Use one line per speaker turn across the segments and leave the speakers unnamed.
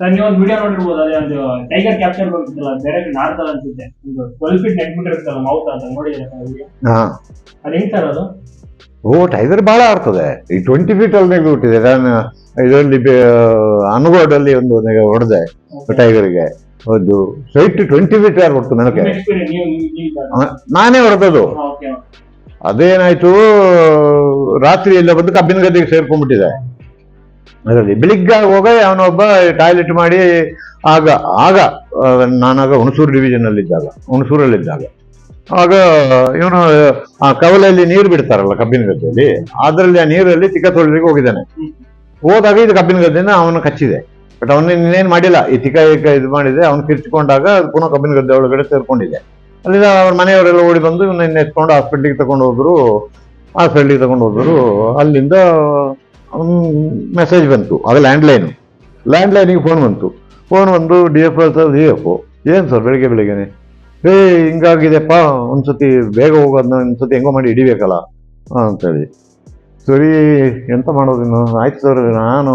Sir ನೀವು ಒಂದು video ನೋಡಿರ್ಬೋದು ಅದೇ ಒಂದು ಟೈಗರ್ ಕ್ಯಾಪ್ಚರ್ ಬರ್ತಿದ್ದಲ್ಲ ಬೇರೆ ನಾಡ್ತಲ್ಲ ಅನ್ಸುತ್ತೆ. ಒಂದು ಟ್ವೆಲ್ ಫೀಟ್ ನೆಟ್ ಬಿಟ್ಟಿರುತ್ತಲ್ಲ ಮೌತ್ ಅಂತ ನೋಡಿದ್ರೆ ಅದೇ ಹೆಂಗ್ ಸರ್ ಅದು?
ಓ ಟೈಗರ್ ಬಹಳ ಆಡ್ತದೆ. ಈ ಟ್ವೆಂಟಿ ಫೀಟ್ ಅಲ್ಲಿ ಬಿಟ್ಟಿದೆ ನಾನು ಇದರಲ್ಲಿ ಅನುಗೋಡಲ್ಲಿ ಒಂದು ಹೊಡೆದೆ ಟೈಗರ್ಗೆ ಒಂದು ಸೈಟ್ ಟ್ವೆಂಟಿ ಫೀಟ್ ಯಾರು ಹೊಡ್ತು ನನಗೆ? ನಾನೇ ಹೊಡೆದದು ಅದೇನಾಯ್ತು ರಾತ್ರಿ ಎಲ್ಲ ಬಂದು ಕಬ್ಬಿನ ಗದ್ದೆಗೆ ಸೇರ್ಕೊಂಡ್ಬಿಟ್ಟಿದೆ. ಅದರಲ್ಲಿ ಬೆಳಿಗ್ಗೆ ಹೋಗ ಅವನೊಬ್ಬ ಟಾಯ್ಲೆಟ್ ಮಾಡಿ ಆಗ ಆಗ ನಾನಾಗ ಹುಣಸೂರು ಡಿವಿಷನ್ ಅಲ್ಲಿ ಇದ್ದಾಗ ಹುಣಸೂರಲ್ಲಿದ್ದಾಗ, ಆಗ ಇವನು, ಆ ಕವಲಲ್ಲಿ ನೀರು ಬಿಡ್ತಾರಲ್ಲ ಕಬ್ಬಿನ ಗದ್ದೆಯಲ್ಲಿ, ಅದರಲ್ಲಿ ಆ ನೀರಲ್ಲಿ ತಿಕ್ಕ ತೊಳಿಲಿಕ್ಕೆ ಹೋಗಿದ್ದಾನೆ. ಹೋದಾಗ ಇದು ಕಬ್ಬಿನ ಗದ್ದೆನ ಅವನು ಕಚ್ಚಿದೆ. ಬಟ್ ಅವನು ಇನ್ನೇನು ಮಾಡಿಲ್ಲ. ಈ ತಿಕ್ಕ ಇದು ಮಾಡಿದೆ, ಅವನು ಕಿರ್ಚಿಕೊಂಡಾಗ ಪುನಃ ಕಬ್ಬಿನ ಗದ್ದೆ ಒಳಗಡೆ ಸೇರ್ಕೊಂಡಿದೆ. ಅಲ್ಲಿಂದ ಅವ್ರ ಮನೆಯವರೆಲ್ಲ ಓಡಿ ಬಂದು ಇವನ್ನ ಎತ್ಕೊಂಡು ಹಾಸ್ಪಿಟ್ಲಿಗೆ ತಗೊಂಡು ಹೋದ್ರು ಹಾಸ್ಪಿಟ್ಲಿಗೆ ತಗೊಂಡು ಹೋದ್ರು, ಅಲ್ಲಿಂದ ಮೆಸೇಜ್ ಬಂತು. ಅದು ಲ್ಯಾಂಡ್ಲೈನು ಲ್ಯಾಂಡ್ಲೈನಿಗೆ ಫೋನ್ ಬಂತು. ಫೋನ್ ಬಂದು D F sir D F ಏನು ಸರ್ ಬೆಳಿಗ್ಗೆ, ಬೆಳಿಗ್ಗೆನೆ? ಏ ಹಿಂಗಾಗಿದೆಪ್ಪ ಒಂದ್ಸತಿ ಬೇಗ ಹೋಗೋದನ್ನ ಒಂದ್ಸತಿ ಹೆಂಗೋ ಮಾಡಿ ಹಿಡಿಬೇಕಲ್ಲ. ಅಂತೇಳಿ ಸರಿ, ಎಂತ ಮಾಡೋದು ಇನ್ನು? ಆಯ್ತು ಸರ್ ನಾನು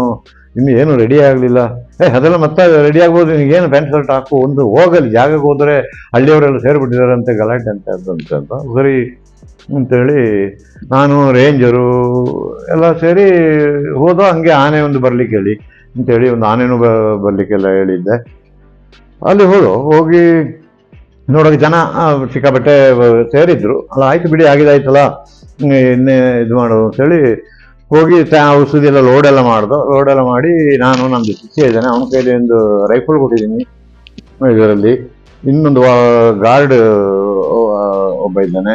ಇನ್ನು ಏನು ರೆಡಿ ಆಗಲಿಲ್ಲ. ಏ, ಅದೆಲ್ಲ ಮತ್ತೆ ರೆಡಿ ಆಗ್ಬೋದು ನಿನಗೇನು ಪ್ಯಾಂಟ್ ಶರ್ಟ್ ಹಾಕು? ಒಂದು ಹೋಗಲಿ, ಜಾಗಕ್ಕೆ ಹೋದರೆ ಹಳ್ಳಿಯವರೆಲ್ಲ ಸೇರಿಬಿಟ್ಟಿದ್ದಾರೆ ಅಂತ, ಗಲಾಟೆ ಅಂತ ಅಂತ. ಸರಿ ಅಂತೇಳಿ ನಾನು, ರೇಂಜರು ಎಲ್ಲ ಸೇರಿ ಹೋದೋ ಹಂಗೆ ಆನೆ ಒಂದು ಬರ್ಲಿಕ್ಕೆ ಹೇಳಿ ಅಂತೇಳಿ ಒಂದು ಆನೆನೂ ಬ ಬರಲಿಕ್ಕೆಲ್ಲ ಹೇಳಿದ್ದೆ. ಅಲ್ಲಿ ಹೋದೋ, ಹೋಗಿ ನೋಡೋಕೆ ಜನ ಸಿಕ್ಕಾಪಟ್ಟೆ ಸೇರಿದ್ರು. ಅಲ್ಲ, ಆಯ್ತು ಬಿಡಿ, ಆಗಿದಾಯ್ತಲ್ಲ ಇನ್ನೇ ಇದು ಮಾಡು ಅಂತೇಳಿ ಹೋಗಿ ಔಷಧಿ ಎಲ್ಲ ಲೋಡ್ ಎಲ್ಲ ಮಾಡ್ದು ಲೋಡ್ ಎಲ್ಲ ಮಾಡಿ ನಾನು ನಮ್ಮದು ಸಿಕ್ಕಿ ಇದ್ದಾನೆ ಅವನ ಕೈಲಿ ಒಂದು ರೈಫಲ್ ಕೊಟ್ಟಿದ್ದೀನಿ ಇದರಲ್ಲಿ. ಇನ್ನೊಂದು ಗಾರ್ಡ್ ಒಬ್ಬ ಇದ್ದಾನೆ.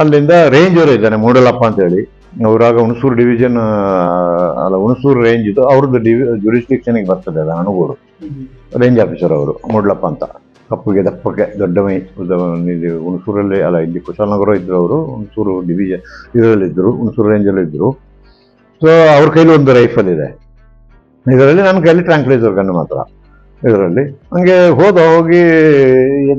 ಅಲ್ಲಿಂದ ರೇಂಜರ್ ಇದ್ದಾನೆ ಮೂಡಲಪ್ಪ ಅಂತೇಳಿ. ಅವರಾಗ ಹುಣಸೂರು ಡಿವಿಷನ್ ಅಲ್ಲ ಹುಣಸೂರು ರೇಂಜ್ ಇದು ಅವ್ರದ್ದು ಡಿವಿ ಜುರಿಸ್ಟಿಕ್ಷನ್ಗೆ ಬರ್ತದೆ ಅದು ಅನುಗೂರು ರೇಂಜ್ ಆಫೀಸರ್ ಅವರು ಮೂಡಲಪ್ಪ ಅಂತ. ಕಪ್ಪಗೆ ದಪ್ಪಕ್ಕೆ ದೊಡ್ಡ ಮೈ ಹುಣಸೂರಲ್ಲಿ ಅಲ್ಲ ಇಲ್ಲಿ ಕುಶಾಲನಗರ ಇದ್ರು ಅವರು ಹುಣಸೂರು ಡಿವಿಷನ್ ಇದರಲ್ಲಿದ್ದರು ಹುಣಸೂರು ರೇಂಜಲ್ಲಿ ಇದ್ರು. ಸೊ ಅವ್ರ ಕೈಲಿ ಒಂದು ರೈಫಲ್ ಇದೆ. ಇದರಲ್ಲಿ ನನ್ನ ಕೈಲಿ ಟ್ರಾಂಕ್ಲೈಸರ್ ಗಂಡು ಮಾತ್ರ. ಇದರಲ್ಲಿ. ಹಂಗೆ ಹೋದ ಹೋಗಿ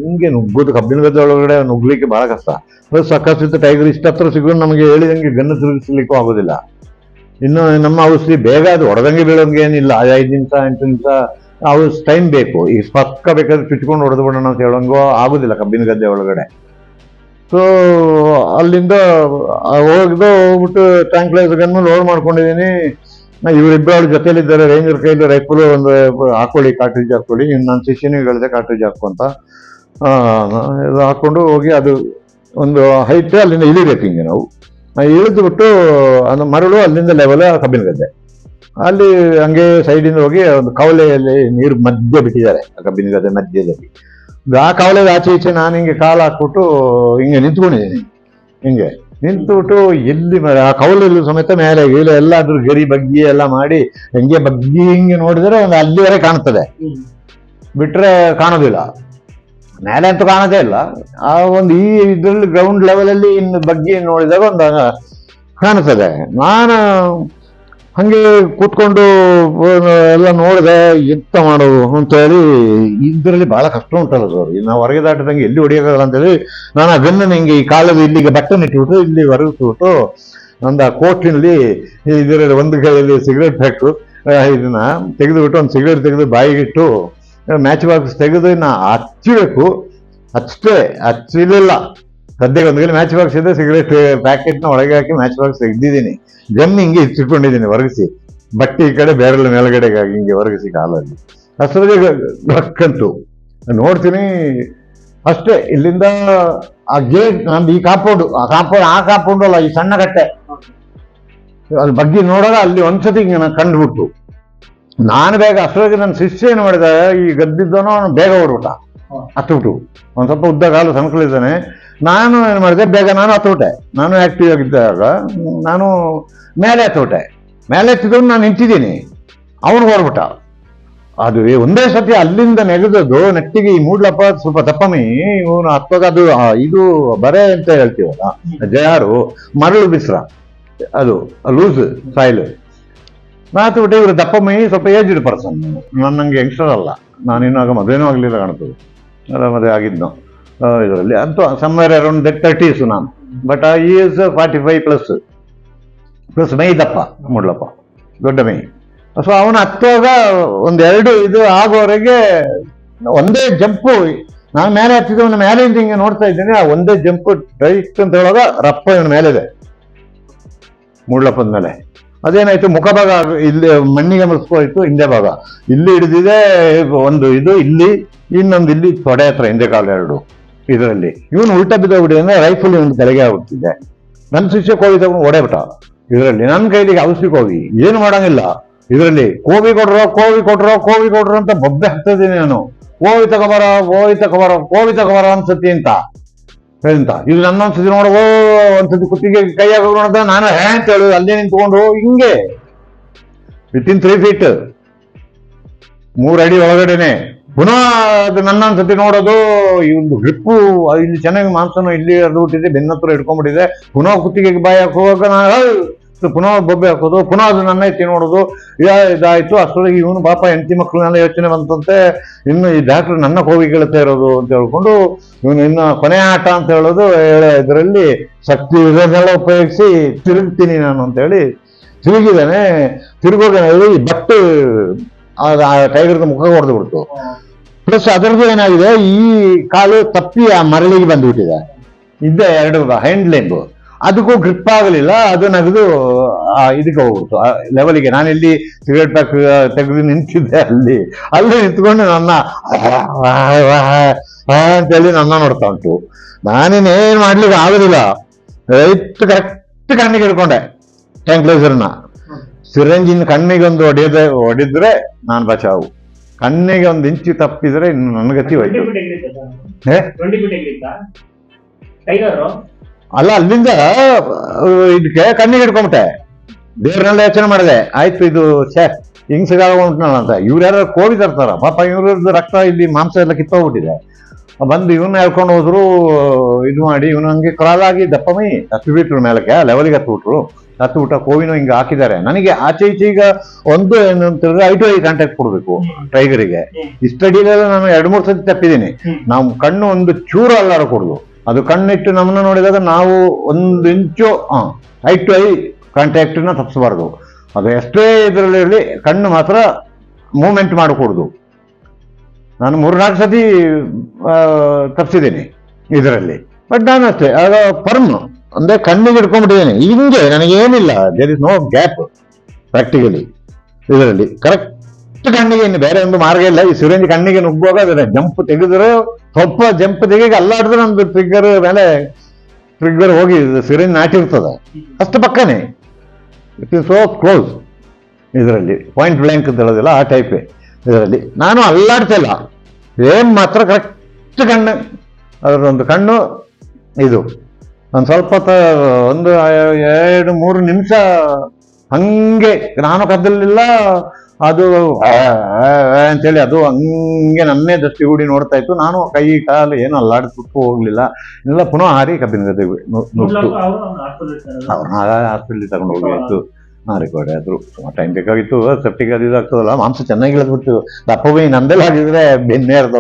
ಹೆಂಗೆ ನುಗ್ಗೋದು, ಕಬ್ಬಿನ ಗದ್ದೆ ಒಳಗಡೆ ನುಗ್ಲಿಕ್ಕೆ ಬಹಳ ಕಷ್ಟ. ಅದು ಸಕ್ಕತ್ತಿತ್ತು ಟೈಗರ್ ಇಷ್ಟ ಹತ್ರ ಸಿಗೋದು ನಮಗೆ ಹೇಳಿದಂಗೆ ಗನ್ನು ತಿರುಗಿಸ್ಲಿಕ್ಕೂ ಆಗೋದಿಲ್ಲ. ಇನ್ನು ನಮ್ಮ ಔಷಧಿ ಬೇಗ ಅದು ಹೊಡೆದಂಗೆ ಬೀಳೋಂಗೆ ಏನಿಲ್ಲ. ಐದು ನಿಮಿಷ, ಎಂಟು ನಿಮಿಷ ಔಷಧಿ ಟೈಮ್ ಬೇಕು. ಈಗ ಪಕ್ಕ ಬೇಕಾದ್ರೆ ಚುಚ್ಕೊಂಡು ಹೊಡೆದು ಬಿಡೋಣ ಅಂತ ಹೇಳೋಂಗೋ ಆಗೋದಿಲ್ಲ ಕಬ್ಬಿನ ಗದ್ದೆ ಒಳಗಡೆ. ಸೊ ಅಲ್ಲಿಂದ ಹೋಗ್ದು ಹೋಗ್ಬಿಟ್ಟು ಟ್ಯಾಂಕ್ಲೈಸ್ ಗನ್ನು ಲೋಡ್ ಮಾಡ್ಕೊಂಡಿದ್ದೀನಿ ಇವರಿಬ್ಬರು ಜೊತೆಯಲ್ಲಿದ್ದಾರೆ ರೇಂಜರ್ ಕೈಲಿ ರೈಫಲ್ ಒಂದು ಹಾಕೊಳ್ಳಿ ಕಾರ್ಟ್ರಿಜ್ ಹಾಕೊಳ್ಳಿ ಇನ್ನು ನನ್ನ ಶಿಷ್ಯನಿಗೆ ಹೇಳಿದೆ ಕಾರ್ಟ್ರಿಜ್ ಅಂತ. ಇದು ಹಾಕೊಂಡು ಹೋಗಿ ಅದು ಒಂದು ಹೈಟ್ ಅಲ್ಲಿಂದ ಇಳಿಬೇಕು ಹಿಂಗೆ ನಾವು. ಇಳಿದ್ಬಿಟ್ಟು ಅದು ಮರಳು ಅಲ್ಲಿಂದ ಲೆವೆಲ್ ಕಬ್ಬಿನ ಗದ್ದೆ ಅಲ್ಲಿ ಹಂಗೆ ಸೈಡಿಂದ ಹೋಗಿ ಒಂದು ಕವಲೆಯಲ್ಲಿ ನೀರು ಮಧ್ಯೆ ಬಿಟ್ಟಿದ್ದಾರೆ, ಆ ಕಬ್ಬಿನ ಗದ್ದೆ ಮಧ್ಯದಲ್ಲಿ. ಆ ಕವಲೆಗೆ ಆಚೆ ಈಚೆ ನಾನು ಹಿಂಗೆ ಕಾಲು ಹಾಕ್ಬಿಟ್ಟು ಹಿಂಗೆ ನಿಂತ್ಕೊಂಡಿದ್ದೀನಿ, ಹಿಂಗೆ. ನಿಂತ್ಬಿಟ್ಟು ಎಲ್ಲಿ ಆ ಕೌಲಲ್ಲಿ ಸಮೇತ ಮೇಲೆ ಇಲ್ಲ ಅದ್ರ ಗರಿ ಬಗ್ಗಿ ಎಲ್ಲ ಮಾಡಿ ಹೆಂಗೆ ಬಗ್ಗಿ ಹಿಂಗೆ ನೋಡಿದ್ರೆ ಒಂದು ಅಲ್ಲಿವರೆಗೆ ಕಾಣ್ತದೆ. ಬಿಟ್ರೆ ಕಾಣೋದಿಲ್ಲ. ಮೇಲೆ ಅಂತೂ ಕಾಣೋದೇ ಇಲ್ಲ. ಆ ಒಂದು ಈ ಇದ್ರಲ್ಲಿ ಗ್ರೌಂಡ್ ಲೆವೆಲಲ್ಲಿ ಇನ್ನು ಬಗ್ಗಿ ನೋಡಿದಾಗ ಒಂದು ಕಾಣಿಸ್ತದೆ ನಾನು ಹಂಗೆ ಕೂತ್ಕೊಂಡು ಎಲ್ಲ ನೋಡಿದೆ, ಎಂತ ಮಾಡೋದು ಅಂತೇಳಿ ಇದರಲ್ಲಿ ಬಹಳ ಕಷ್ಟ ಉಂಟಲ್ಲ ಸರ್. ನಾವು ಹೊರಗೆ ದಾಟಿದಂಗೆ ಎಲ್ಲಿ ಹೊಡಿಯೋಕ್ಕಾಗಲ್ಲ ಅಂತೇಳಿ ನಾನು ಬೆನ್ನ ಹಿಂಗೆ ಈ ಕಾಲದ ಇಲ್ಲಿಗೆ ಬಟ್ಟೆ ಇಟ್ಬಿಟ್ಟು ಇಲ್ಲಿ ಹೊರಗಿಸ್ಬಿಟ್ಟು ಒಂದು ಆ ಕೋಟಿನಲ್ಲಿ ಇದರಲ್ಲಿ ಒಂದು ಕೈಯಲ್ಲಿ ಸಿಗರೇಟ್ ಫ್ಯಾಕ್ಟ್ರು ಇದನ್ನ ತೆಗೆದುಬಿಟ್ಟು ಒಂದು ಸಿಗರೇಟ್ ತೆಗೆದು ಬಾಯಿಗಿಟ್ಟು ಮ್ಯಾಚ್ ಬಾಕ್ಸ್ ತೆಗೆದು ನಾ ಹಚ್ಚಬೇಕು ಹಚ್ಚೇ ಹಚ್ಚಲಿಲ್ಲ. ಸದ್ಯಕ್ಕೆ ಒಂದು ಮ್ಯಾಚ್ ಬಾಕ್ಸ್ ಇದೆ ಸಿಗರೇಟ್ ಪ್ಯಾಕೆಟ್ನ ಒಳಗೆ ಹಾಕಿ ಮ್ಯಾಚ್ ಬಾಕ್ಸ್ ತೆಗ್ದಿದ್ದೀನಿ. ಗನ್ ಹಿಂಗೆ ಇಟ್ಕೊಂಡಿದ್ದೀನಿ ಒರಗಿಸಿ. ಬಟ್ಟೆ ಈ ಕಡೆ ಬೇರೆಲ್ಲ ಮೇಲ್ಗಡೆಗೆ ಹಿಂಗೆ ಒರಗಿಸಿ ಕಾಲಲ್ಲಿ. ಅಷ್ಟರಲ್ಲಿ ಗಕ್ಕಂತು ನೋಡ್ತೀನಿ. ಅಷ್ಟೇ, ಇಲ್ಲಿಂದ ಆ ಗೇಟ್ ನಮ್ದು ಈ ಕಾಂಪೌಂಡ್ ಆ ಕಾಂಪೌಂಡ್ ಆ ಕಾಂಪೌಂಡ್ ಅಲ್ಲ, ಈ ಸಣ್ಣ ಕಟ್ಟೆ. ಅಲ್ಲಿ ಬಗ್ಗೆ ನೋಡೋಣ ಅಲ್ಲಿ ಒಂದ್ಸತಿ ಹಿಂಗೆ ನಾನು ಕಂಡುಬಿಟ್ಟು ನಾನು ಬೇಗ ಅಷ್ಟರಲ್ಲಿ ನನ್ನ ಶಿಷ್ಯ ಏನು ಮಾಡಿದ, ಈ ಗದ್ದಿದ್ದವನು ಬೇಗ ಓಡ್ಬಿಟ್ಟ ಹತ್ಬಿಟ್ಟು ಒಂದು ಸ್ವಲ್ಪ ಉದ್ದ ಕಾಲು ಸಣ್ಕಳಿದ್ದಾನೆ. ನಾನು ಏನು ಮಾಡಿದೆ, ಬೇಗ ನಾನು ಹತ್ಬಿಟ್ಟೆ. ನಾನು ಆಕ್ಟಿವ್ ಆಗಿದ್ದಾಗ, ನಾನು ಮೇಲೆ ಹತ್ಬಿಟ್ಟೆ. ಮೇಲೆ ಹತ್ತಿದ್ರು ನಾನು ನಿಂತಿದ್ದೀನಿ. ಅವನು ಹೊರಬಿಟ್ಟ. ಅದು ಒಂದೇ ಸತಿ ಅಲ್ಲಿಂದ ನೆಗೆದದ್ದು, ನೆಟ್ಟಿಗೆ ಈ ಮೂಡ್ಲಪ್ಪ ಸ್ವಲ್ಪ ದಪ್ಪಮಿ ಇವನು ಹತ್ತೋಗ ಅದು ಇದು ಬರೆ ಅಂತ ಹೇಳ್ತೀವಲ್ಲ, ಜಯಾರು, ಮರಳು ಬಿಸ್ರ. ಅದು, ಲೂಸ್, ಸಾಯಿಲ್. ನಾ ಬಿಟ್ಟು ಇವರು ದಪ್ಪಮಿ, ಸ್ವಲ್ಪ ಏಜ್ಡ್ ಪರ್ಸನ್ ನಾನು ನಂಗೆ ಯಂಗ್ಸ್ಟರ್ ಅಲ್ಲ. ನಾನು ಇನ್ನಾಗ ಮದುವೆನೂ ಆಗಲಿಲ್ಲ ಕಾಣ್ತದೆ. ಮದುವೆ ಆಗಿದ್ದು ಇದರಲ್ಲಿ. ಅಂತೂ ಸಮ್ವೇರ್ ಅರೌಂಡ್ ದಟ್ ತರ್ಟೀಸ್ ನಾನು. But he is forty five plus plus ಮೈದಪ್ಪ ಮೂಡ್ಲಪ್ಪ ದೊಡ್ಡ ಮೈ ಸೊ ಅವನು ಹತ್ತುವಾಗ ಒಂದೆರಡು ಇದು ಆಗೋವರೆಗೆ ಒಂದೇ ಜಂಪು. ನಾನು ಮೇಲೆ ಹತ್ತಿದ್ದೆ, ಅವನ ಮೇಲೆ ಹಿಂಗೆ ನೋಡ್ತಾ ಇದ್ದೀನಿ. ಆ ಒಂದೇ ಜಂಪು ಡೈಟ್ ಅಂತ ಹೇಳುವಾಗ ರಪ್ಪ ಇವನ ಮೇಲಿದೆ. ಮೂಡ್ಲಪ್ಪದ ಮೇಲೆ. ಅದೇನಾಯ್ತು ಮುಖಭಾಗ ಇಲ್ಲಿ, ಮಣ್ಣಿಗೆ ಮುಸ್ಕೋಯ್ತು ಹಿಂದೆ ಭಾಗ. ಇಲ್ಲಿ ಹಿಡಿದಿದೆ, ಒಂದು ಇದು, ಇಲ್ಲಿ, ಇನ್ನೊಂದು ಇಲ್ಲಿ ತೊಡೆ ಹತ್ರ, ಹಿಂದೆ ಕಾಲ ಎರಡು, ಇದರಲ್ಲಿ. ಇವನು ಉಲ್ಟ ಬಿದ್ದೋಗ್ಬಿಡಿ ಅಂದ್ರೆ ರೈಫಲ್ ಇವನು ತಲೆಗೆ ಆಗುತ್ತಿದೆ ನನ್ನ ಶಿಷ್ಯ ಕೋವಿ ತಗೊಂಡು ಓಡೇಬಿಟ್ಟ. ಇದರಲ್ಲಿ ನನ್ನ ಕೈಲಿಗೆ ಔಷಧಿ ಕೋವಿ. ಏನು ಮಾಡಂಗಿಲ್ಲ. ಇದರಲ್ಲಿ, ಕೋವಿ ಕೊಡ್ರೋ ಕೋವಿ ಕೊಡ್ರೋ ಕೋವಿ ಕೊಡ್ರೋ ಅಂತ ಬೊಬ್ಬೆ ಹಾಕ್ತಿದ್ದೀನಿ ನಾನು. ಕೋವಿ ತಗೋಬರ ಕೋವಿ ತಗೋಬರ ಕೋವಿ ತಗೋಬರ ಅನ್ಸತಿ ಅಂತ. ಅಂತ. ಇದು ನನ್ನ ಒಂದ್ಸತಿ ನೋಡೋ ಒಂದ್ಸತಿ ಕುತ್ತಿಗೆ ಕೈ ಹಾಕೋ ನೋಡಿದ? ನಾನು ಹೇ ಅಂತ ಹೇಳಿ, ಅಲ್ಲೇ ನಿಂತ್ಕೊಂಡು ಹಿಂಗೆ. ವಿತ್ ಇನ್ ತ್ರೀ ಫೀಟ್ ಮೂರು ಅಡಿ ಒಳಗಡೆನೆ. ಪುನಃ ಅದು ಒಂದ್ಸತಿ ನೋಡೋದು, ಈ ಒಂದು ಗ್ರಿಪ್ಪು ಇಲ್ಲಿ ಚೆನ್ನಾಗಿ ಮಾಂಸನು ಇಲ್ಲಿ ಅದು ಬಿಟ್ಟಿದೆ ಬೆನ್ನತ್ರ ಹಿಡ್ಕೊಂಡ್ಬಿಟ್ಟಿದೆ ಪುನಃ ಕುತ್ತಿಗೆಗೆ ಬಾಯಿ ಹಾಕುವಾಗ ನಾನು ಪುನಃ ಬೊಬ್ಬೆ ಹಾಕೋದು, ಪುನಃ ಅದು ನನ್ನ ಎತ್ತಿ ನೋಡೋದು. ಇದಾಯ್ತು ಅಷ್ಟೊಳಗೆ ಇವನು ಪಾಪ ಹೆಂಡತಿ ಮಕ್ಕಳನ್ನೆಲ್ಲ ಯೋಚನೆ ಬಂತಂತೆ. ಇನ್ನು ಈ ಡಾಕ್ಟರ್ ನನ್ನ ಕೋವಿ ಕೇಳ್ತಾ ಇರೋದು ಅಂತ ಹೇಳ್ಕೊಂಡು ಇವನು ಇನ್ನು ಕೊನೆ ಆಟ ಅಂತ ಹೇಳೋದು ಇದರಲ್ಲಿ ಶಕ್ತಿ ಇದನ್ನೆಲ್ಲ ಉಪಯೋಗಿಸಿ ತಿರುಗ್ತೀನಿ ನಾನು ಅಂತ ಹೇಳಿ ತಿರುಗಿದಾನೆ. ತಿರುಗೋಗ ಬಟ್ಟು ಆ ಟೈಗರ್ದ ಮುಖ ಹೊಡೆದು ಬಿಡ್ತು. ಪ್ಲಸ್ ಅದರದ್ದು ಏನಾಗಿದೆ, ಈ ಕಾಲು ತಪ್ಪಿ ಆ ಮರಳಿಗೆ ಬಂದ್ಬಿಟ್ಟಿದೆ. ಇದ್ದೆ ಎರಡು ಹ್ಯಾಂಡ್ ಅದಕ್ಕೂ ಗ್ರಿಪ್ ಆಗಲಿಲ್ಲ ಅದು ನಗದು ಇದಕ್ಕೆ ಹೋಗ್ಬಿಡ್ತು. ಲೆವೆಲ್ಗೆ ಇಲ್ಲಿ ಸಿಗರೇಟ್ ಪ್ಯಾಕ್ ತೆಗೆದು ನಿಂತಿದ್ದೆ ಅಲ್ಲಿ. ಅಲ್ಲಿ ನಿಂತ್ಕೊಂಡು ನನ್ನ ಅಂತೇಳಿ ನನ್ನ ನೋಡ್ತಾ ಉಂಟು. ನಾನೇನೇನು ಮಾಡ್ಲಿಕ್ಕೆ ಆಗುದಿಲ್ಲ. ರೈಟ್ ಕರೆಕ್ಟ್ ಕಣ್ಣಿಗೆ ಹಿಡ್ಕೊಂಡೆ ಟ್ಯಾಂಕ್ಲೈಸರ್ನ ಸಿರಂಜಿನ ಕಣ್ಣಿಗೆ ಒಂದು ಹೊಡೆಯದೆ ಹೊಡೆದ್ರೆ ನಾನು ಬಚಾವು. ಕಣ್ಣಿಗೆ ಒಂದು ಇಂಚು ತಪ್ಪಿದ್ರೆ ಇನ್ನು ನನ್ನ ಗತಿ ಹೋಯ್ತು. ಅಲ್ಲ ಅಲ್ಲಿಂದ ಇದಕ್ಕೆ ಕಣ್ಣಿಗೆ ಹಿಡ್ಕೊಂಬಿಟ್ಟೆ. ದೇವ್ರನ್ನೆಲ್ಲ ಯೋಚನೆ ಮಾಡಿದೆ. ಆಯ್ತು ಇದು ಛೇ ಹಿಂಗ್ ಸಿಗಾಕೊಂಡ್ನಲ್ಲ ಅಂತ. ಇವ್ರು ಯಾರು ಕೋವಿ ತರ್ತಾರ. ಪಾಪ ಇವ್ರದ್ದು ರಕ್ತ ಇಲ್ಲಿ ಮಾಂಸ ಎಲ್ಲ ಕಿತ್ತೋಗ್ಬಿಟ್ಟಿದೆ. ಬಂದು ಇವನ್ನ ಹೇಳ್ಕೊಂಡು ಹೋದ್ರು ಇದು ಮಾಡಿ ಇವನು ಹಂಗೆ ಕ್ರಾಲಾಗಿ ದಪ್ಪ ಮೈ ಹತ್ತು ಬಿಟ್ರು ಮೇಲಕ್ಕೆ ಲೆವೆಲ್ಗೆ ಹತ್ತು ಬಿಟ್ರು. ಹತ್ತು ಬಿಟ್ಟ ಕೋವಿನ ಹಿಂಗೆ ಹಾಕಿದ್ದಾರೆ. ನನಗೆ ಆಚೆ ಈಚೆ ಈಗ ಒಂದು ಏನು ಅಂತಂದ್ರೆ ಐ ಟು ಐ ಕಾಂಟ್ಯಾಕ್ಟ್ ಕೊಡಬೇಕು ಟೈಗರಿಗೆ
ಇಷ್ಟು
ಇಷ್ಟಡಿಲೆಲ್ಲ ನಾನು ಎರಡು ಮೂರು ಸತಿ ತಪ್ಪಿದ್ದೀನಿ.
ನಮ್ಮ
ನಾವು ಕಣ್ಣು ಒಂದು ಚೂರು ಅಲ್ಲಾಡಕೂಡ್ದು ಅದು ಕಣ್ಣಿಟ್ಟು ನಮ್ಮನ್ನ ನೋಡಿದಾಗ ನಾವು ಒಂದು ಇಂಚು ಐ ಟು ಐ ಕಾಂಟ್ಯಾಕ್ಟನ್ನ ತಪ್ಪಿಸಬಾರ್ದು ಅದು ಎಷ್ಟೇ ಇದರಲ್ಲಿ ಕಣ್ಣು ಮಾತ್ರ ಮೂಮೆಂಟ್ ಮಾಡಕೂಡ್ದು. ನಾನು ಮೂರ್ನಾಲ್ಕು ಸತಿ ತಪ್ಪಿಸಿದ್ದೀನಿ ಇದರಲ್ಲಿ. ಬಟ್ ನಾನು ಅಷ್ಟೇ, ಆಗ ಪರ್ಮ್ ಅಂದರೆ ಕಣ್ಣಿಗೆ ಹಿಡ್ಕೊಂಡ್ಬಿಟ್ಟಿದ್ದೇನೆ. ಹಿಂಗೆ ನನಗೇನಿಲ್ಲ there is no gap practically ಇದರಲ್ಲಿ. ಕರೆಕ್ಟ್ ಕಣ್ಣಿಗೆ ಇನ್ನು ಬೇರೆ ಒಂದು ಮಾರ್ಗ ಇಲ್ಲ. ಈ ಸೂರ್ಯನ ಕಣ್ಣಿಗೆ ನುಗ್ಗುವಾಗ ಅದನ್ನ ಜಂಪ್ ತೆಗೆದ್ರೆ, ಸ್ವಲ್ಪ ಜಂಪ್ ತೆಗಿಗೆ ಅಲ್ಲಾಡಿದ್ರೆ ನಮ್ದು ಟ್ರಿಗ್ಗರ್ ಮೇಲೆ ಟ್ರಿಗ್ಗರ್ ಹೋಗಿ ಸಿರಿಂಜ್ ನಾಟಿರ್ತದೆ ಅಷ್ಟು ಪಕ್ಕನೇ. ಇಟ್ ಇಸ್ ಸೋ ಕ್ಲೋಸ್ ಇದರಲ್ಲಿ. ಪಾಯಿಂಟ್ ಬ್ಲ್ಯಾಂಕ್ ಅಂತ ಹೇಳೋದಿಲ್ಲ, ಆ ಟೈಪೇ ಇದರಲ್ಲಿ. ನಾನು ಅಲ್ಲಾಡ್ತಿಲ್ಲ ಏನ್ ಮಾತ್ರ ಕರೆಕ್ಟ್ ಕಣ್ಣು. ಅದರೊಂದು ಕಣ್ಣು ಇದು. ಒಂದು ಸ್ವಲ್ಪ ಒಂದು ಎರಡು, ಮೂರು ನಿಮಿಷ ಹಂಗೆ. ನಾನು ಕದ್ದಲಿಲ್ಲ ಅದು ಅಂತೇಳಿ ಅದು ಹಂಗೆ ನನ್ನೇ ದೃಷ್ಟಿ ಹೂಡಿ ನೋಡ್ತಾ ಇತ್ತು. ನಾನು ಕೈ ಕಾಲು ಏನು ಅಲ್ಲಾಡಿಸ್ಬಿಟ್ಟು ಹೋಗ್ಲಿಲ್ಲ. ಎಲ್ಲ ಪುನಃ ಹಾರಿ ಕಬ್ಬಿನ ಗದ್ದೆ
ನುಟ್ಟು.
ಅವ್ರನ್ನ ಹಾಸ್ಪಿಟ್ಲಿಗೆ ತಗೊಂಡು ಹೋಗಿ ಆಯ್ತು ಹಾಂ ರೆಕಾರ್ಡ್ ಆದ್ರು ಟೈಮ್ ಬೇಕಾಗಿತ್ತು. ಸೆಫ್ಟಿಗೆ ಅದು ಇದಾಗ್ತದಲ್ಲ ಮಾಂಸ ಚೆನ್ನಾಗಿ ಇಳಿದ್ಬಿಟ್ಟು ದಪ್ಪ ಬೈ ನಂದೆಲ್ಲ ಹಾಕಿದ್ರೆ ಬೆನ್ನೆ ಹರಿದು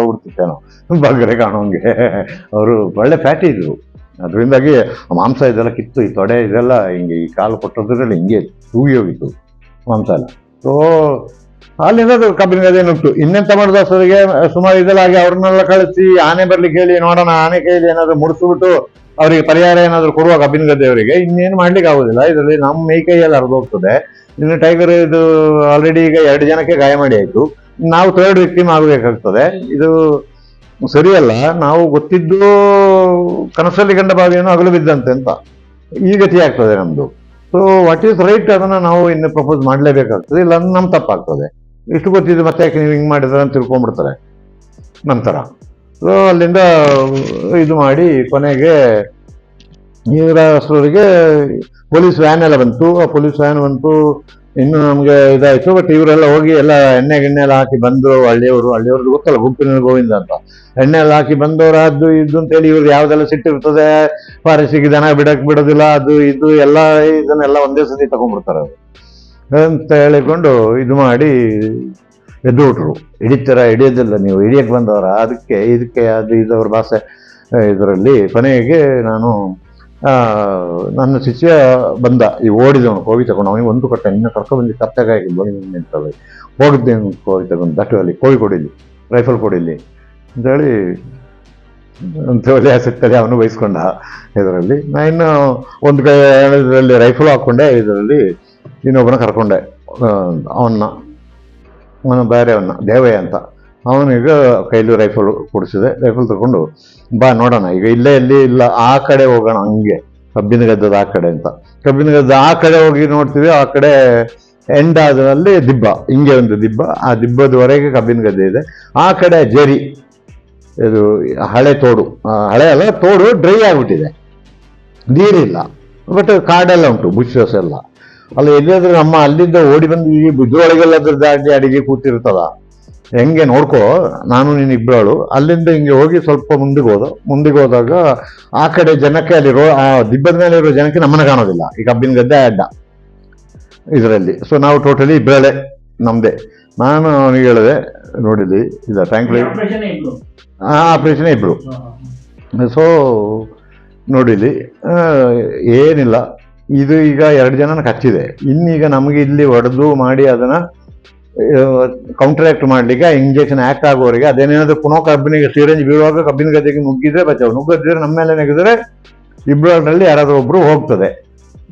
ನಾವು ಬಗ್ಗರೆ ಕಾಣೋಂಗೆ. ಅವರು ಒಳ್ಳೆ ಫ್ಯಾಟಿ ಇದ್ರು. ಅದರಿಂದಾಗಿ ಮಾಂಸ ಇದೆಲ್ಲ ಕಿತ್ತು ಈ ತೊಡೆ ಇದೆಲ್ಲ ಹಿಂಗೆ ಈ ಕಾಲು ಕೊಟ್ಟದ್ರಲ್ಲಿ ಹಿಂಗೆ ತೂಗಿ ಹೋಗಿತ್ತು ಮಾಂಸ ಎಲ್ಲ. ಸೊ ಅಲ್ಲಿಂದ ಕಬ್ಬಿನ ಗದೆ ನುಟ್ಟು ಇನ್ನೆಂತ ಮಾಡುದು ಸರಿಗೆ ಸುಮಾರು ಇದೆಲ್ಲ ಹಾಗೆ ಅವ್ರನ್ನೆಲ್ಲ ಕಳಿಸಿ, ಆನೆ ಬರ್ಲಿಕ್ಕೆ ಹೇಳಿ, ನೋಡೋಣ, ಆನೆ ಕೈಲಿ ಏನಾದ್ರು ಮುಡಿಸ್ಬಿಟ್ಟು ಅವರಿಗೆ ಪರಿಹಾರ ಏನಾದ್ರು ಕೊಡುವ ಕಬ್ಬಿನ ಗದ್ದೆಯವರಿಗೆ ಇನ್ನೇನು ಮಾಡ್ಲಿಕ್ಕೆ ಆಗುದಿಲ್ಲ. ಇದರಲ್ಲಿ ನಮ್ಮ ಮೈ ಕೈಯಲ್ಲಿ ಹರಿದೋಗ್ತದೆ ಇನ್ನು ಟೈಗರ್ ಇದು ಆಲ್ರೆಡಿ ಈಗ ಎರಡು ಜನಕ್ಕೆ ಗಾಯ ಮಾಡಿ ಆಯ್ತು. ನಾವು ಥರ್ಡ್ ವಿಕ್ಟಿಮ್ ಆಗಬೇಕಾಗ್ತದೆ. ಇದು ಸರಿಯಲ್ಲ. ನಾವು ಗೊತ್ತಿದ್ದು ಕನಸಲ್ಲಿ ಕಂಡ ಬಾವಿಯನ್ನು ಅಗಲು ಬಿದ್ದಂತೆ ಅಂತ. ಈ ಗತಿ ಆಗ್ತದೆ ನಮ್ದು. ಸೊ ವಾಟ್ ಈಸ್ ರೈಟ್ ಅದನ್ನ ನಾವು ಇನ್ನು ಪ್ರಪೋಸ್ ಮಾಡಲೇಬೇಕಾಗ್ತದೆ. ಇಲ್ಲ ನಮ್ಮ ತಪ್ಪಾಗ್ತದೆ. ಇಷ್ಟು ಗೊತ್ತಿದ್ದು ಮತ್ತೆ ಯಾಕೆ ನೀವು ಹಿಂಗೆ ಮಾಡಿದ್ರೆ ಅಂತ ತಿಳ್ಕೊಂಡ್ಬಿಡ್ತಾರೆ ನಂತರ. ಸೊ ಅಲ್ಲಿಂದ ಇದು ಮಾಡಿ ಕೊನೆಗೆ ಇವರ ಪೊಲೀಸ್ ವ್ಯಾನ್ ಎಲ್ಲ ಬಂತು. ಆ ಪೊಲೀಸ್ ವ್ಯಾನ್ ಬಂತು. ಇನ್ನು ನಮಗೆ ಇದಾಯ್ತು ಬಟ್ ಇವರೆಲ್ಲ ಹೋಗಿ ಎಲ್ಲ ಎಣ್ಣೆ ಗಿಣ್ಣೆ ಎಲ್ಲ ಹಾಕಿ ಬಂದರು ಹಳ್ಳಿಯವರು. ಹಳ್ಳಿಯವ್ರದ್ದು ಗೊತ್ತಲ್ಲ ಗುಂಪಿನ ಗೋವಿಂದ ಅಂತ. ಎಣ್ಣೆ ಎಲ್ಲ ಹಾಕಿ ಬಂದವರು ಅದು ಇದು ಅಂತೇಳಿ ಇವ್ರು ಯಾವ್ದೆಲ್ಲ ಸಿಟ್ಟಿರ್ತದೆ, ಫಾರೆಸ್ಟಿಗೆ ದನ ಬಿಡಕ್ ಬಿಡೋದಿಲ್ಲ, ಅದು ಇದು ಎಲ್ಲ ಇದನ್ನೆಲ್ಲ ಒಂದೇ ಸತಿ ತಗೊಂಡ್ಬಿಡ್ತಾರೆ ಅವರು. ಅಂತ ಹೇಳಿಕೊಂಡು ಇದು ಮಾಡಿ ಎದ್ದು ಬಿಟ್ರು ಹಿಡಿತೀರ ಹಿಡಿಯೋದಿಲ್ಲ ನೀವು ಹಿಡಿಯಕ್ಕೆ ಬಂದವರ. ಅದಕ್ಕೆ, ಇದಕ್ಕೆ, ಅದು ಇದವ್ರ ಭಾಷೆ, ಇದರಲ್ಲಿ ಕೊನೆಗೆ ನಾನು ನನ್ನ ಶಿಷ್ಯ ಬಂದ, ಈ ಓಡಿದವನು, ಹೋಗಿ ತಗೊಂಡು, ಅವನಿಗೆ ಒಂದು ಕೊಟ್ಟ ಇನ್ನು ಕರ್ಕೊಂಡು ಬಂದು ಕಪ್ಪೆಗಾಗಿ ಬಂದು ನಿಂತವೆ ಹೋಗಿದ್ದೆ ಹೋಗಿ ತಗೊಂಡು ದಟ್ಟುವಲ್ಲಿ ಕೋವಿ ಕೊಡಿಲಿ, ರೈಫಲ್ ಕೊಡಿಲಿ, ಅಂತೇಳಿ ಅಂತ ಹೇಳಿ ಸಿಗ್ತದೆ ಅವನು ಬಯಸ್ಕೊಂಡ ಇದರಲ್ಲಿ. ನಾನು ಇನ್ನು ಒಂದು ಕೈ ರೈಫಲ್ ಹಾಕ್ಕೊಂಡೆ, ಇದರಲ್ಲಿ ಇನ್ನೊಬ್ಬನ ಕರ್ಕೊಂಡೆ ಅವನ್ನ, ಅವನ ಬೇರೆಯವನ್ನ ದೇವಯ್ಯ ಅಂತ. ಅವನಿಗೆ ಕೈಲಿ ರೈಫಲ್ ಕೊಡಿಸಿದೆ. ರೈಫಲ್ ತಗೊಂಡು, ಬಾ, ನೋಡೋಣ. ಈಗ ಇಲ್ಲೇ ಇಲ್ಲಿ ಇಲ್ಲ, ಆ ಕಡೆ ಹೋಗೋಣ, ಹಂಗೆ. ಕಬ್ಬಿನ ಗದ್ದದ ಆ ಕಡೆ ಅಂತ. ಕಬ್ಬಿನ ಗದ್ದ ಆ ಕಡೆ ಹೋಗಿ ನೋಡ್ತೀವಿ, ಆ ಕಡೆ ಎಂಡ್ ಆದ್ರಲ್ಲಿ ದಿಬ್ಬ. ಹಿಂಗೆ ಒಂದು ದಿಬ್ಬ. ಆ ದಿಬ್ಬದವರೆಗೆ ಕಬ್ಬಿನ ಗದ್ದೆ ಇದೆ. ಆ ಕಡೆ ಜರಿ. ಇದು ಹಳೆ ತೋಡು. ಹಳೆ ಅಲ್ಲ, ತೋಡು ಡ್ರೈ ಆಗಿಬಿಟ್ಟಿದೆ. ನೀರಿಲ್ಲ ಬಟ್ ಕಾಡೆಲ್ಲ ಉಂಟು ಬುಷಸ್ ಎಲ್ಲ. ಅಲ್ಲಿ ಎಲ್ಲಿಯಾದ್ರೂ ನಮ್ಮ ಅಲ್ಲಿಂದ ಓಡಿ ಬಂದು ಈ ಇದ್ರೊಳಗೆಲ್ಲ ದಾಟಿ ಅಡಿಗೆ ಕೂತಿರ್ತದ. ಹೆಂಗೆ ನೋಡ್ಕೋ ನಾನು ನೀನು ಇಬ್ಬಳು ಅಲ್ಲಿಂದ ಹಿಂಗೆ ಹೋಗಿ ಸ್ವಲ್ಪ ಮುಂದಿಗೆ ಹೋದ. ಮುಂದಿಗೆ ಹೋದಾಗ ಆ ಕಡೆ ಜನಕ್ಕೆ ಅಲ್ಲಿರೋ ಆ ದಿಬ್ಬದ ಮೇಲೆ ಇರೋ ಜನಕ್ಕೆ ನಮ್ಮನ್ನ ಕಾಣೋದಿಲ್ಲ. ಈ ಕಬ್ಬಿನ ಗದ್ದೆ ಅಡ್ಡ. ಇದರಲ್ಲಿ. ಸೊ ನಾವು ಟೋಟಲಿ ಇಬ್ಬರಳೆ ನಮ್ಮದೇ ನಾನು ಅವನಿಗೆ ಹೇಳಿದೆ ನೋಡಿದ್ವಿ ಇಲ್ಲ ಥ್ಯಾಂಕ್ ಯು
ಆಪರೇಷನ್ ಇತ್ತು
ಆ ಆಪರೇಷನ್
ಹಾ.
ಸೊ ನೋಡಿಲಿ ಏನಿಲ್ಲ. ಇದು ಈಗ ಎರಡು ಜನನ ಕಚ್ಚಿದೆ. ಇನ್ನೀಗ ನಮಗೆ ಇಲ್ಲಿ ಹೊಡೆದು ಮಾಡಿ ಅದನ್ನ ಕೌಂಟರ್ ಆಕ್ಟ್ ಮಾಡ್ಲಿಕ್ಕೆ ಇಂಜೆಕ್ಷನ್ ಆಕ್ಟ್ ಆಗೋವರೆಗೆ ಅದೇನೇನಾದ್ರೂ ಪುನಃ ಕಬ್ಬಿನಿಗೆ ಸಿರೇಂಜ್ ಬೀಳುವಾಗ ಕಬ್ಬಿನ ಗದ್ದೆಗೆ ನುಗ್ಗಿದ್ರೆ ಬಚಾವ್ ನುಗ್ಗದಿದ್ರೆ ನಮ್ಮ ಮೇಲೆ ನೆಗೆದ್ರೆ ಇಬ್ಬರಲ್ಲಿ ಯಾರಾದರೂ ಒಬ್ರು ಹೋಗ್ತದೆ.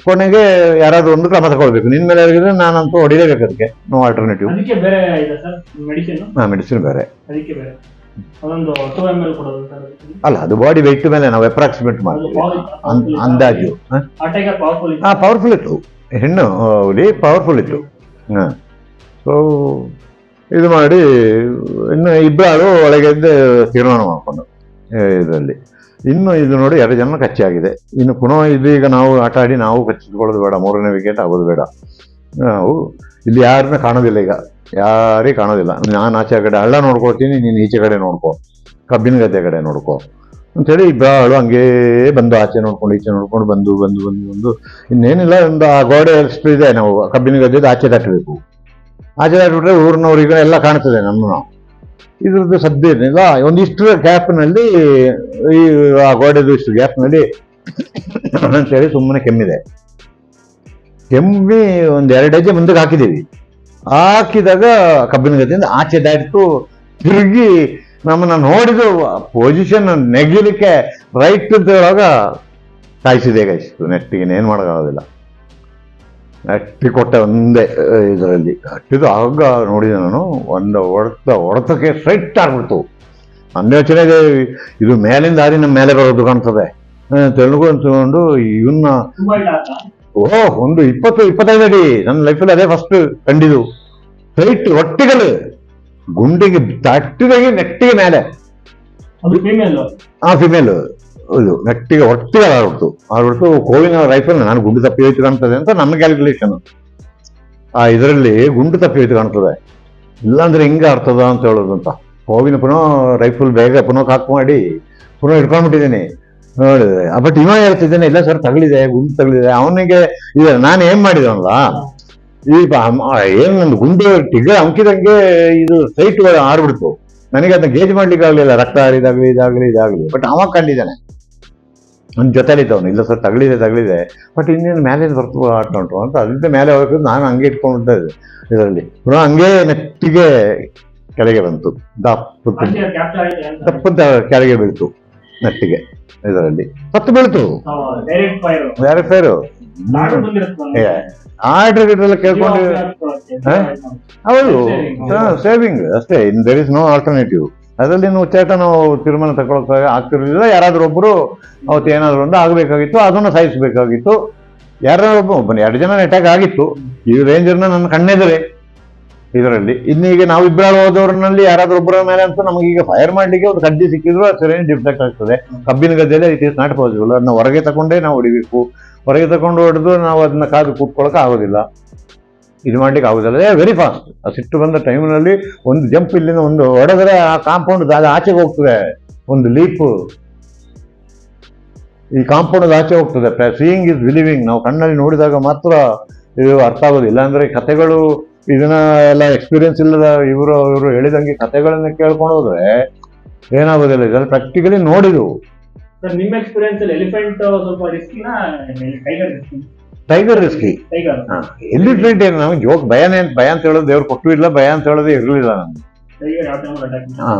ಕೊನೆಗೆ ಯಾರಾದ್ರೂ ಒಂದು ಕ್ರಮ ತಗೊಳ್ಬೇಕು. ನಿನ್ ಮೇಲೆ ಆಗಿದ್ರೆ ನಾನಂತೂ ಹೊಡಿಲೇಬೇಕು ಅದಕ್ಕೆ. ನೋ ಆಲ್ಟರ್ನೇಟಿವ್ ಹಾ ಮೆಡಿಸಿನ್ ಬೇರೆ. ಅಲ್ಲ ಅದು ಬಾಡಿ ವೆಯ್ಟ್ ಮೇಲೆ ನಾವು ಅಪ್ರಾಕ್ಸಿಮೇಟ್ ಮಾಡ್ತೀವಿ. ಅಂದಾಜು. ಹಾ?
ಪವರ್ಫುಲ್
ಇತ್ತು. ಹೆಣ್ಣು ಹುಲಿ ಪವರ್ಫುಲ್ ಇತ್ತು. ಹಾಂ. ಸೊ ಇದು ಮಾಡಿ, ಇನ್ನು ಇಬ್ಬರು ಒಳಗೆದ್ದು ತೀರ್ಮಾನ ಮಾಡಿಕೊಂಡು ಇದರಲ್ಲಿ. ಇನ್ನು ಇದು ನೋಡಿ ಎರಡು ಜನ ಕಚ್ಚಾಗಿದೆ ಇನ್ನು ಪುನಃ ಇದು ಈಗ ನಾವು ಆಟ ಆಡಿ ನಾವು ಕಚ್ಚಿಕೊಳ್ಳೋದು ಬೇಡ, ಮೂರನೇ ವಿಕೆಟ್ ಆಗೋದು ಬೇಡ. ನಾವು ಇಲ್ಲಿ ಯಾರನ್ನ ಕಾಣೋದಿಲ್ಲ ಈಗ. ಯಾರೇ ಕಾಣೋದಿಲ್ಲ. ನಾನು ಆಚೆ ಕಡೆ ಹಳ್ಳ ನೋಡ್ಕೊಳ್ತೀನಿ, ನೀನು ಈಚೆ ಕಡೆ ನೋಡ್ಕೋ. ಕಬ್ಬಿನ ಗದ್ದೆ ಕಡೆ ನೋಡ್ಕೋ. ಅಂತೇಳಿ ಇಬ್ಬರು ಹಂಗೇ ಬಂದು ಆಚೆ ನೋಡ್ಕೊಂಡು ಈಚೆ ನೋಡ್ಕೊಂಡು ಬಂದು ಬಂದು ಬಂದು ಬಂದು. ಇನ್ನೇನಿಲ್ಲ, ಒಂದು ಆ ಗೋಡೆ ಎಷ್ಟು ಇದೆ ನಾವು. ಕಬ್ಬಿನ ಗದ್ದೆದು ಆಚೆ ದಾಟಬೇಕು ಆಚೆ ಆಗ್ಬಿಟ್ರೆ ಊರಿನವ್ರಿಗೆ ಎಲ್ಲ ಕಾಣ್ತದೆ ನಮ್ಮನ್ನು. ಇದ್ರದ್ದು ಸದ್ಯ ಏನಿಲ್ಲ, ಒಂದಿಷ್ಟು ಗ್ಯಾಪ್ನಲ್ಲಿ ಈ, ಆ ಗೋಡೆದು ಇಷ್ಟು ಗ್ಯಾಪ್ನಲ್ಲಿ ಅಂತೇಳಿ ಸುಮ್ಮನೆ ಕೆಮ್ಮಿದೆ. ಕೆಮ್ಮಿ ಒಂದು ಎರಡು ಹೆಜ್ಜೆ ಮುಂದಕ್ಕೆ ಹಾಕಿದ್ದೀವಿ. ಹಾಕಿದಾಗ ಕಬ್ಬಿನ ಗತಿಯಿಂದ ಆಚೆ ದಾಟಿತು ತಿರುಗಿ ನಮ್ಮನ್ನ ನೋಡಿದು ಪೊಸಿಷನ್ ನೆಗಿಲಿಕ್ಕೆ ರೈಟ್ ಅಂತ ಹೇಳುವಾಗ ಕಾಯಿಸಿದೆ ಕಾಯಿಸಿತು ನೆಟ್ಟಿಗೆ ಏನು ಮಾಡೋಕ್ಕಾಗೋದಿಲ್ಲ. ನೆಟ್ಟಿ ಕೊಟ್ಟೆ ಒಂದೇ ಇದರಲ್ಲಿ. ಅಟ್ಟಿದು ಆಗ ನೋಡಿದೆ ನಾನು ಒಂದು ಹೊಡೆತ ಹೊಡೆತಕ್ಕೆ ಸ್ಟ್ರೈಟ್ ಆಗ್ಬಿಡ್ತು. ನನ್ನ ಯೋಚನೆಗೆ ಇದು ಮೇಲಿಂದ ಹಾರಿ ನಮ್ಮ ಮೇಲೆ ಬರೋದು ಕಾಣ್ತದೆ. ತೆಲುಗು ತಗೊಂಡು ಇವನ್ನ
ಓಹ್
ಓ ಒಂದು ಇಪ್ಪತ್ತು ಇಪ್ಪತ್ತೈದು ಅಡಿ. ನನ್ನ ಲೈಫಲ್ಲಿ ಅದೇ ಫಸ್ಟ್ ಕಂಡಿದ್ದು. ಸ್ಟ್ರೈಟ್ ಒಟ್ಟಿಗಳು ಗುಂಡಿಗೆ ತಟ್ಟಿದಾಗೆ ನೆಟ್ಟಿಗೆ ಮೇಲೆ. ಆ ಫಿಮೇಲ್ ಇದು ಗಟ್ಟಿಗೆ ಒಟ್ಟಿಗೆ ಆಡ್ಬಿಡ್ತು ಆಡ್ಬಿಡ್ತು ಕೋವಿನ ರೈಫಲ್ ನಾನು ಗುಂಡು ತಪ್ಪಿ ಹೋಯ್ತು ಕಾಣ್ತದೆ ಅಂತ ನನ್ನ ಕ್ಯಾಲ್ಕುಲೇಷನ್ ಆ ಇದರಲ್ಲಿ ಗುಂಡು ತಪ್ಪಿ ಹೋಯ್ತು ಕಾಣ್ತದೆ. ಇಲ್ಲಾಂದ್ರೆ ಹಿಂಗೆ ಆಡ್ತದ ಅಂತ ಹೇಳೋದು ಅಂತ. ಕೋವಿನ ಪುನಃ ರೈಫಲ್ ಬೇಗ ಪುನಃ ಕಾಕ್ ಮಾಡಿ, ಪುನಃ ಇಟ್ಕೊಂಡ್ಬಿಟ್ಟಿದ್ದೀನಿ ನೋಡಿದೆ ಬಟ್ ಇವ ಹೇಳ್ತಿದ್ದೇನೆ, ಇಲ್ಲ ಸರ್ ತಗಲಿದೆ, ಗುಂಡು ತಗಲಿದೆ. ಅವನಿಗೆ ಇದೆ ನಾನು ಏನ್ ಮಾಡಿದವಲ್ಲ ಈ ಏನು ನಂದು ಗುಂಡು ಟಿಗ ಅಂಕಿದಂಗೆ ಇದು ಸೈಟ್ ಆಡ್ಬಿಡ್ತು ನನಗೆ ಅದನ್ನ ಗೇಜ್ ಮಾಡ್ಲಿಕ್ಕೆ ಆಗ್ಲಿಲ್ಲ ರಕ್ತ ಹರಿದಾಗ್ಲಿ ಇದಾಗ್ಲಿ ಇದಾಗ್ಲಿ. ಬಟ್ ಅವ ಕಂಡಿದ್ದಾನೆ. ನನ್ನ ಜೊತೆಲಿದ್ದವನು ಇಲ್ಲ ಸರ್ ತಗಲಿದೆ ತಗಲಿದೆ. ಬಟ್ ಇನ್ನೇನು ಮೇಲೆ ಬರ್ತು ಆಡ್ಕೊಂಡ್ರು ಅಂತ ಅಲ್ಲಿಂದ ಮೇಲೆ ಹೋಗಿ ನಾನು ಹಂಗೆ ಇಟ್ಕೊಂಡಿದ್ದೆ ಇದರಲ್ಲಿ. ಪುನಃ ಹಂಗೆ ನೆಟ್ಟಿಗೆ ಕೆಳಗೆ ಬಂತು. ದಪ್ಪ
ದಪ್ಪ
ದಪ್ಪಂತ ಕೆಳಗೆ ಬೀಳ್ತು ನೆಟ್ಟಿಗೆ ಇದರಲ್ಲಿ. ಸತ್ತು ಬೀಳ್ತು.
ಡೈರೆಕ್ಟ್ ಫೈರ್
ಆರ್ಡರ್ ಗಿಡ್ರೆಲ್ಲ ಕೇಳ್ಕೊಂಡು ಹಾ? ಹೌದು. ಸೇವಿಂಗ್ ಅಷ್ಟೇ. In there is no alternative ಅದರಲ್ಲಿ ನೀವು ಚೇಟ ನಾವು ತೀರ್ಮಾನ ತಗೊಳಕ್ ಆಗ್ತಿರ್ಲಿಲ್ಲ. ಯಾರಾದ್ರೂ ಒಬ್ಬರು ಅವತ್ತು ಏನಾದ್ರು ಒಂದು ಆಗಬೇಕಾಗಿತ್ತು, ಅದನ್ನು ಸಾಯಿಸಬೇಕಾಗಿತ್ತು. ಯಾರಾದ್ರೂ ಒಬ್ಬ ಒಬ್ಬನ ಎರಡು ಜನ ಅಟ್ಯಾಕ್ ಆಗಿತ್ತು. ಈ ರೇಂಜರ್ನ ನನ್ನ ಕಣ್ಣೆದರೆ. ಇದರಲ್ಲಿ. ಇನ್ನೀಗ ನಾವು ಇಬ್ಬರು ಹೋದವ್ರನ್ನಲ್ಲಿ ಯಾರಾದ್ರೂ ಒಬ್ಬರ ಮೇಲೆ ಅಂತೂ ನಮಗೀಗ ಫೈರ್ ಮಾಡ್ಲಿಕ್ಕೆ ಒಂದು ಕಡ್ಡಿ ಸಿಕ್ಕಿದ್ರು ಆ ಸರಿಯಾಗಿ ಡಿಫೆಕ್ಟ್ ಆಗ್ತದೆ. ಕಬ್ಬಿನ ಗದ್ದೆಯಲ್ಲಿ ಇಟ್ ಇಸ್ ನಾಟ್ ಪಾಸಿಬಲ್ ಅದನ್ನ ಹೊರಗೆ ತಗೊಂಡೇ ನಾವು ಹೊಡಿಬೇಕು. ಹೊರಗೆ ತಗೊಂಡು ಹೊಡೆದು ನಾವು ಅದನ್ನ ಕಾದು ಕೂತ್ಕೊಳ್ಳೋಕೆ ಆಗೋದಿಲ್ಲ. ಇದು ಮಾಡ್ಲಿಕ್ಕೆ ಆಗೋದಿಲ್ಲ. ವೆರಿ ಫಾಸ್ಟ್ ಆ ಸಿಟ್ಟು ಬಂದ ಟೈಮ್ನಲ್ಲಿ ಒಂದು ಜಂಪ್ ಇಲ್ಲಿಂದ ಒಂದು ಹೊಡೆದ್ರೆ ಆ ಕಾಂಪೌಂಡ್ ಅದು ಆಚೆಗೆ ಹೋಗ್ತದೆ. ಒಂದು ಲೀಪ್ ಈ ಕಾಂಪೌಂಡ್ ಆಚೆ ಹೋಗ್ತದೆ. ಸೀಯಿಂಗ್ ಇಸ್ ಬಿಲೀವಿಂಗ್ ನಾವು ಕಣ್ಣಲ್ಲಿ ನೋಡಿದಾಗ ಮಾತ್ರ ಇದು ಅರ್ಥ ಆಗೋದಿಲ್ಲ. ಅಂದ್ರೆ ಕಥೆಗಳು ಇದನ್ನ ಎಲ್ಲ ಎಕ್ಸ್ಪೀರಿಯನ್ಸ್ ಇಲ್ಲದ ಇವರು ಇವರು ಹೇಳಿದಂಗೆ ಕಥೆಗಳನ್ನ ಕೇಳ್ಕೊಂಡು ಹೋದ್ರೆ ಏನಾಗೋದಿಲ್ಲ. ಇದೆಲ್ಲ ಪ್ರಾಕ್ಟಿಕಲಿ ನೋಡಿದ್ವು
ಸರ್, ನಿಮ್ಮ ಎಕ್ಸ್ಪೀರಿಯನ್ಸ್ ಎಲಿಫೆಂಟ್ ಸ್ವಲ್ಪ ಟೈಗರ್ ರಿಸ್ಕಿ
ಎಲಿಫೆಂಟ್ ಏನು? ನಮ್ಗೆ ಜೋಕ್ ಭಯನೇ ಭಯ ಅಂತ ಹೇಳೋದು ದೇವ್ರು ಕೊಟ್ಟು ಇಲ್ಲ ಭಯ ಅಂತ ಹೇಳೋದೇ ಇರಲಿಲ್ಲ ನಮ್ಗೆ. ಹಾ.